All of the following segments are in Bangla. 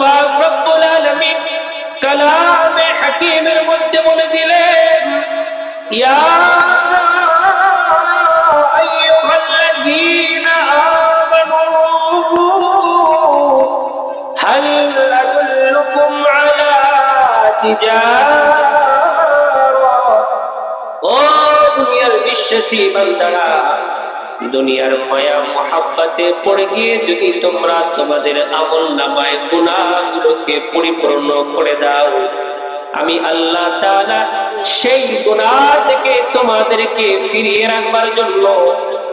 পাক রব্বুল আলামিন কালামে হাকিমের মধ্যে বলে দিলেন, ইয়া আইয়ুহাল্লাযীনা আমানু, হাল আদুল্লুকুম আলা তিজারা ও দুনিয়ার বিশ্বাসী বান্দারা দুনিয়ার মায়া মহাব্বাতে পড়ে গিয়ে যদি তোমরা তোমাদের আমল নামায় গুণাগুলোকে পরিপূর্ণ করে দাও, আমি আল্লাহ তাআলা সেই গুনাহ থেকে তোমাদেরকে ফিরিয়ে রাখবার জন্য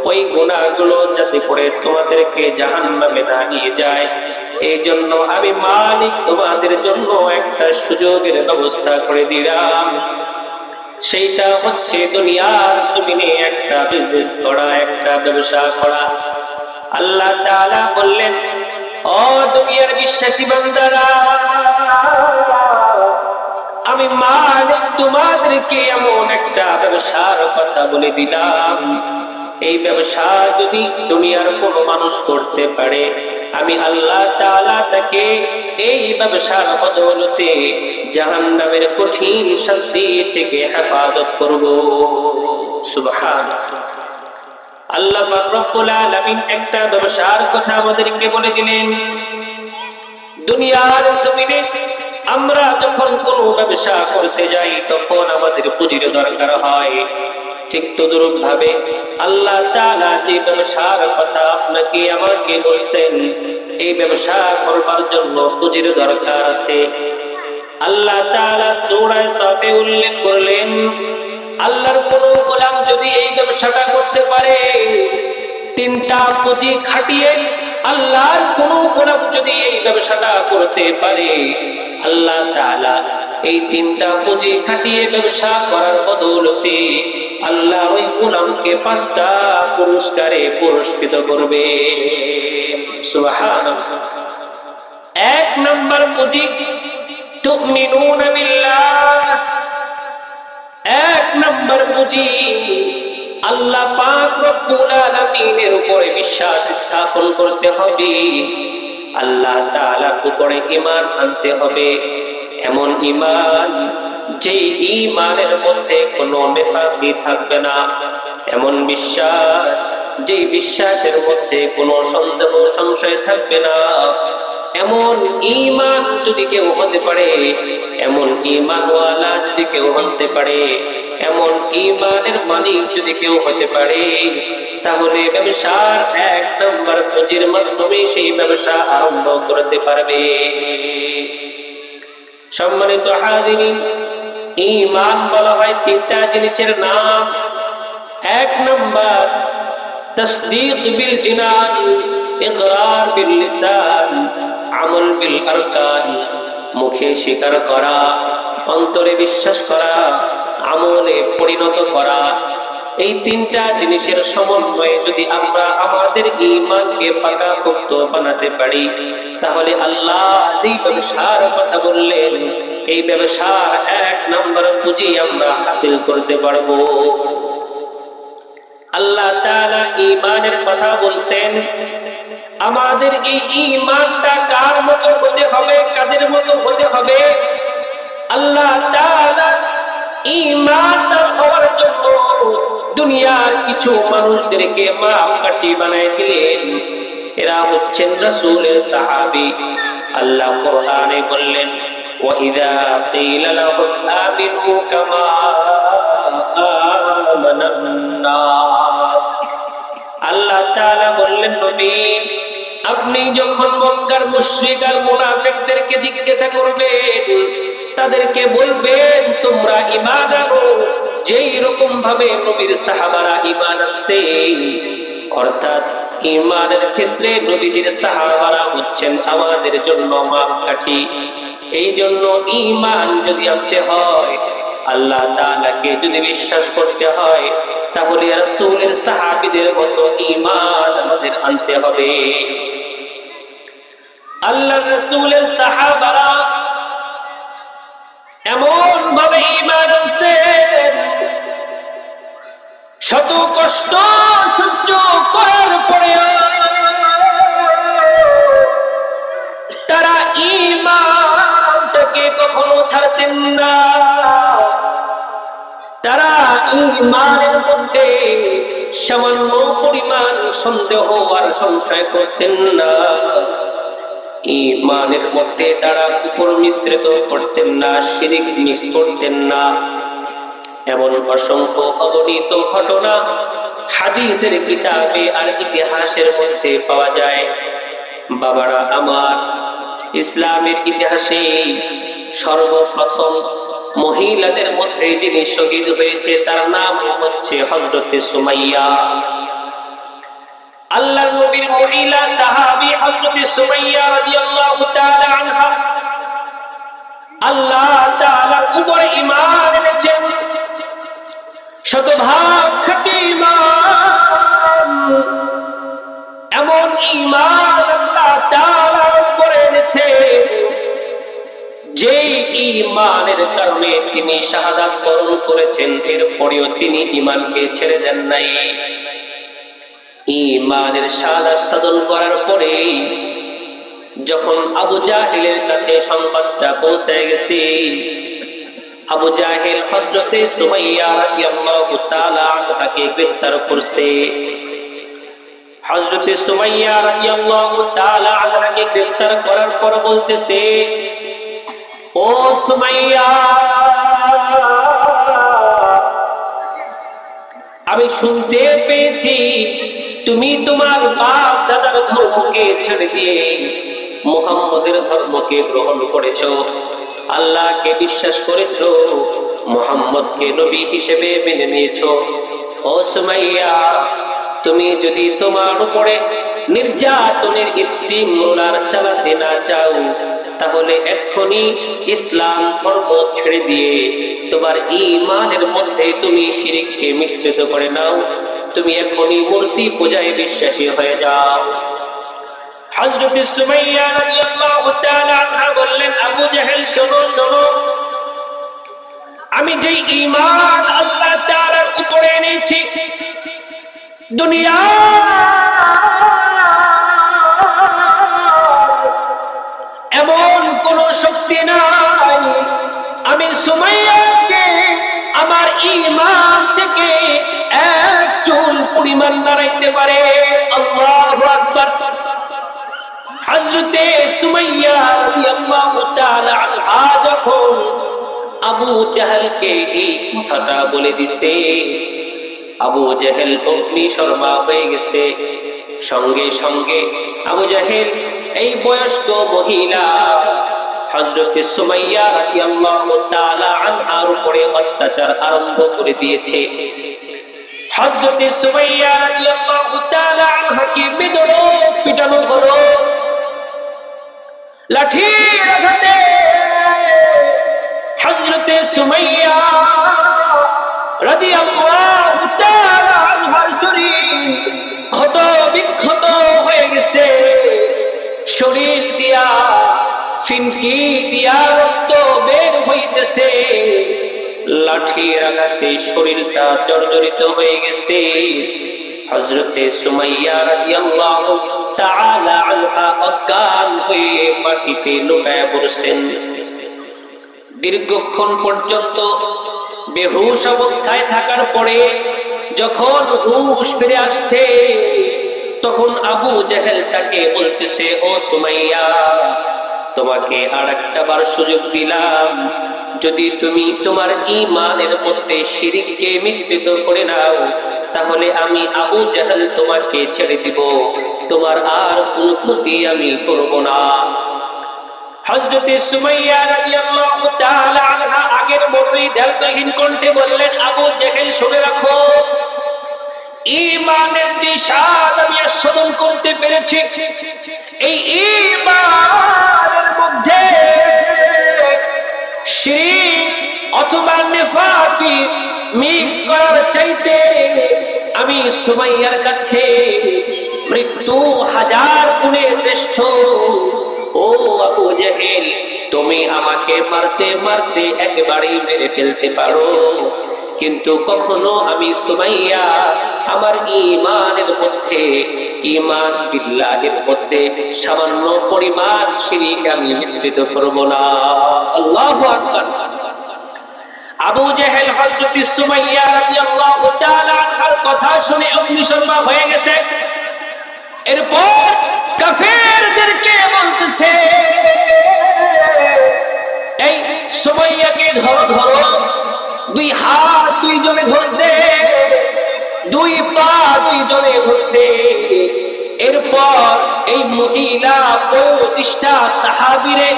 ওই গুণাগুলো যাতে করে তোমাদেরকে জাহান্নামে না নিয়ে যায়। এই জন্য আমি মালিক তোমাদের জন্য একটা সুযোগের ব্যবস্থা করে দিলাম। সেইটা হচ্ছে দুনিয়ার জমিনে একটা বিজনেস করা, একটা ব্যবসা করা। আল্লাহ তাআলা বললেন, ও দুনিয়ার বিশ্বাসী বান্দারা, আমি মালিক তোমাদেরকে এমন একটা ব্যবসার কথা বলে দিলাম। এই ব্যবসা যদি দুনিয়ার কোনো মানুষ করতে পারে, আমি আল্লাহ তাকে এই ব্যবসার বদৌলতে জাহান্নামের কঠিন শাস্তি থেকে হেফাজত করব। সুবহান আল্লাহ রব্বুল আলামিন একটা ব্যবসার কথা আমাদেরকে বলে দিলেন, দুনিয়ার জমিনে আমরা যখন কোনো ব্যবসা করতে যাই, তখন আমাদের পুঁজির দরকার হয়। ঠিক তদরূপ ভাবে আল্লাহ তাআলা যে ব্যবসার কথা আপনাকে আমাকে বলছেন, এই ব্যবসা করবার জন্য পুঁজির দরকার আছে। আল্লাহ তাআলা উল্লেখ করলেন, আল্লাহর কোন গোলাম যদি এই ব্যবসাটা করতে পারে, তিনটা পুঁজি খাটিয়ে আল্লাহর কোন গোলাম যদি এই ব্যবসাটা করতে পারে, আল্লাহ তাআলা এই তিনটা পুঁজি খাটিয়ে ব্যবসা করার বদৌলতে আল্লাহ ওই গোলামকে পাঁচটা পুরস্কারে পুরস্কৃত করবে। এক নম্বর পুঁজি এক নম্বর পুঁজি, আল্লাহ পাক রব্বুল আলামিনের উপরে বিশ্বাস স্থাপন করতে হবে। আল্লাহ তাআলার উপরে ঈমান আনতে হবে। এমন ইমান যে ইমানের মধ্যে কোনো নেফাকি থাকবে না। এমন বিশ্বাস যে বিশ্বাসের মধ্যে কোনো সন্দেহ সংশয় থাকবে না। এমন ইমান যদি কেউ হতে পারে, এমন ইমানওয়ালা যদি কেউ হতে পারে, এমন ইমানের মালিক যদি কেউ হতে পারে, তাহলে ব্যবসার এক নম্বর পুঁজির মাধ্যমে সেই ব্যবসা আরম্ভ করতে পারবে। সম্মানিত হাজিরিন, ঈমান বলা হয় তিনটা জিনিসের নাম। এক নম্বর, তসদিক বিল জিনান ইকরার বিল লিসান, আমল বিল আরকান, মুখে স্বীকার করা, অন্তরে বিশ্বাস করা, আমলে পরিণত করা। এই তিনটা জিনিসের সমন্বয়ে যদি আমরা আমাদের ইমানকে পাকা পোক্ত বানাতে পারি, তাহলে আল্লাহ যেই ব্যবসার কথা বললেন, এই ব্যবসার এক নম্বর পুঁজি আমরা হাসিল করতে পারব। আল্লাহ তাআলা ঈমানের কথা বলছেন, আমাদের এই ইমানটা কার মতো হতে হবে? দুনিয়ার কিছু মানুষদেরকে মাপ কাঠি বানায় দিলেন এরা হচ্ছেন রাসূলের সাহাবী আল্লাহ কোরআনে বললেন وَإِذَا قِيلَ لَهُمْ آمِنُوا كَمَا آمَنَ النَّاسُ আল্লাহ তাআলা বললেন নবী আপনি যখন মক্কার মুশরিক আর মুনাফিকদেরকে জিজ্ঞাসা করবেন তাদেরকে বলবেন তোমরা ঈমান আনো। যেই রকম ভাবে নবীর সাহাবারা ঈমান আনছে, অর্থাৎ ঈমানের ক্ষেত্রে নবীজির সাহাবারা হচ্ছেন আমাদের জন্য মাপকাঠি। এই জন্য ঈমান যদি আনতে হয়, আল্লাহ তাআলাকে যদি বিশ্বাস করতে হয়, তাহলে রাসূলের সাহাবীদের মতো ঈমান আমাদের আনতে হবে। আল্লাহ রাসূলের সাহাবারা এমন ভাবে ঈমান আনছে। শত কষ্ট সহ্য করার পরে তারা ঈমান কখনো ছাড়তেন না। তারা ইমানের মধ্যে সামান্য পরিমাণ সন্দেহ আর সংশয় করতেন না। ইমানের মধ্যে তারা কুফর মিশ্রিত করতেন না, শিরিক মিস করতেন না। এমন অসংখ্য অগণিত ঘটনা হাদিসের কিতাবে আর ইতিহাসের মধ্যে পাওয়া যায়। বাবারা আমার, ইসলামের ইতিহাসে সর্বপ্রথম মহিলাদের মধ্যে যিনি শহীদ হয়েছে, তার নাম হচ্ছে হজরতে সুমাইয়া। আল্লাহর নবীর মহিলা সাহাবী সুমাইয়া রাদিয়াল্লাহু তাআলা আনহা আল্লাহ উপরে ঈমান এনেছেন শতভাগ খাঁটি ঈমান। এমন ঈমান আল্লাহ তাআলার উপরে এনেছে যে ঈমানের কারণে তিনি শাহাদাত বরণ করেছেন। এরপরেও তিনি ঈমানকে ছেড়ে দেন নাই। ইমানের সাদাত সাধন করার পরে যখন আবু জাহিলের কাছে সংবাদটা পৌঁছে গেছে, আবু জাহিল হজরতে সুমাইয়া রাদিয়াল্লাহু তাআলা আনহাকে গ্রেফতার করছে। হজরতে সুমাইয়া রাদিয়াল্লাহু তাআলা আনহাকে গ্রেফতার করার পর বলতেছে, ও সুমাইয়া আমি শুনতে পেয়েছি, তুমি তোমার বাপ দাদার ধর্মকে ছেড়ে দিয়ে মোহাম্মদের ধর্মকে গ্রহণ করেছ। আল্লাহকে বিশ্বাস করেছ, মোহাম্মদকে নবী হিসেবে মেনে নিয়েছ। ও সুমাইয়া, তুমি যদি তোমার উপরে নির্যাতনের স্টিম রোলার চালাতে না চাও, তাহলে এক্ষুনি ইসলাম ধর্ম ছেড়ে দিয়ে তোমার ইমানের মধ্যে তুমি শিরিককে মিশ্রিত করে নাও। তুমি এখনই মূর্তি পূজায় বিশ্বাসী হয়ে যাও। সুমাইয়া রাদিয়াল্লাহু তাআলা আনহা বললেন, আবু জাহেল, শোনো শোনো। আমি যে ঈমান আল্লাহ তাআলার উপরে এনেছি দুনিয়া নাই। আমি সুমাইয়াকে আমার থেকে পরিমাণ দাঁড়াইতে পারে। আল্লাহু আকবার। হযরতে সুমাইয়া রাদিয়াল্লাহু তাআলা আনহা যখন আবু জাহেলকে এই কথাটা বলে দিছে, আবু জাহেল অগ্নি শর্মা হয়ে গেছে। সঙ্গে সঙ্গে আবু জাহেল, এই বয়স্ক মহিলা হজরতে সুমাইয়া রাদিয়াল্লাহু তাআলা আনহার উপরে অত্যাচার আরম্ভ করে দিয়েছে। হজরতে সুমাইয়া রাদিয়াল্লাহু তাআলা আনহাকে বেদরক পিটানো হলো। লাঠির আঘাতে হজরতে সুমাইয়া রাদিয়াল্লাহু তাআলা আনহার শরীর ক্ষত বিক্ষত হয়ে গেছে। শরীর দিয়া ফিনকি দিয়া রক্ত বের হইতেছে। লাঠির আঘাতে শরীরটা জর্জরিত হয়ে গেছে। হজরতে সুমাইয়া রাদিয়াল্লাহু তাআলা আনহা অজ্ঞান হয়ে মাটিতে লুটায় পড়ছেন। দীর্ঘক্ষণ পর্যন্ত বেহুশ অবস্থায় থাকার পরে যখন হুশ ফিরে আসছে, তখন আবু জাহেল তাকে বলতেছে, ও সুমাইয়া তোমাকে আর একটা বার সুযোগ দিলাম। যদি তুমি তোমার ইমানের মধ্যে শিরিককে মিশ্রিত করে নাও, তাহলে আমি আবু জাহেল তোমাকে ছেড়ে দিব। তোমার আর কোন ক্ষতি আমি করব না। সুমাইয়া রাদিয়াল্লাহু তাআলা আনহা আগের কণ্ঠে বললেন, আবু শুনে রাখো, ঈমানের যে স্বাদ আমি আস্বাদন করতে পেরেছি, এই ঈমানের অথবা নেফাকি মিক্স করার চাইতে আমি সুমাইয়ার কাছে মৃত্যু হাজার গুণে শ্রেষ্ঠ। ও আবু জাহেল, তুমি আমাকে মারতে মারতে একেবারেই মেরে ফেলতে পারো। কিন্তু কখনো আমি সুমাইয়া আমার ইমানের মধ্যে ইমান বিল্লাহের মধ্যে সামান্য পরিমাণ শিরিক আমি মিশ্রিত করব না। আল্লাহু আকবার। আবু জেহেল হযরত সুমাইয়া রাদিয়াল্লাহু তাআলা কথা শুনে অগ্নিশর্মা হয়ে গেছে। এরপর কাফেরদেরকে বলতেছে, এই সুমাইয়াকে ধরো ধরো। দুই হাত দুই জনে ধরছে, দুই পা দুই জনে ধরছে। এরপর এই মহিলা প্রতিষ্ঠা সাহাবিরে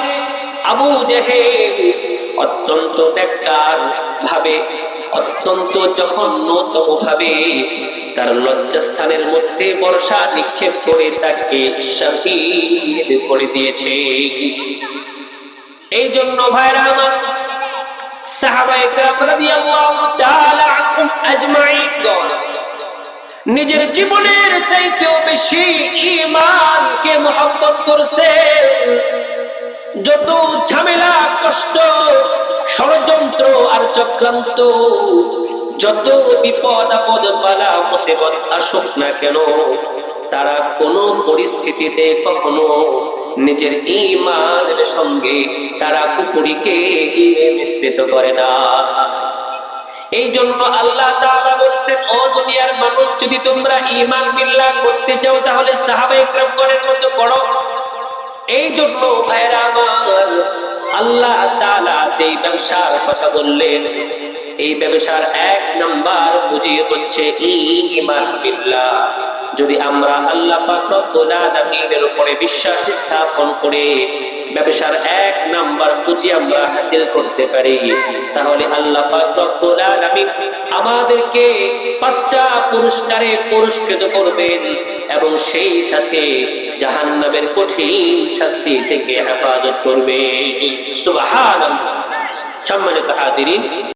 আবু জেহেল অত্যন্ত নেককার ভাবে, অত্যন্ত জঘন্যতম ভাবে তার লজ্জাস্থানের মধ্যে বর্ষা নিক্ষেপ করে তাকে শহীদ করে দিয়েছে। এই জন্য ভাইরা আমার নিজের জীবনের চাইতেও বেশি ঈমানকে মহব্বত করছে। যত ঝামেলা, কষ্ট, ষড়যন্ত্র আর চক্রান্ত, যত বিপদ, আপদ, বালা, মুসিবত আসুক না কেন, তারা কোনো পরিস্থিতিতে কখনো নিজের ইমানের সঙ্গে তারা কুফুরিকে মিশ্রিত করে না। এই জন্য আল্লাহ তাআলা বলছেন, ও দুনিয়ার মানুষ, যদি তোমরা ঈমান বিল্লাহ করতে চাও, তাহলে সাহাবা ইকরাম করার মতো করো এই জন্য ভাইরা আমার আল্লাহ তাআলা যেই ব্যবসার কথা বললেন, এই ব্যবসার এক নাম্বার পুঁজি হচ্ছে ঈমান বিল্লাহ। যদি আমরা আল্লাহ পাক রব্বুল আলামিনের উপরে বিশ্বাস স্থাপন করে ব্যবসার এক নাম্বার পুঁজি আমরা হাসিল করতে পারি, তাহলে আল্লাহ পাক আমাদেরকে পাঁচটা পুরস্কারে পুরস্কৃত করবেন এবং সেই সাথে জাহান্নামের কঠিন শাস্তি থেকে হেফাজত করবে সুবাহ সম্মানিত হাজিরিন।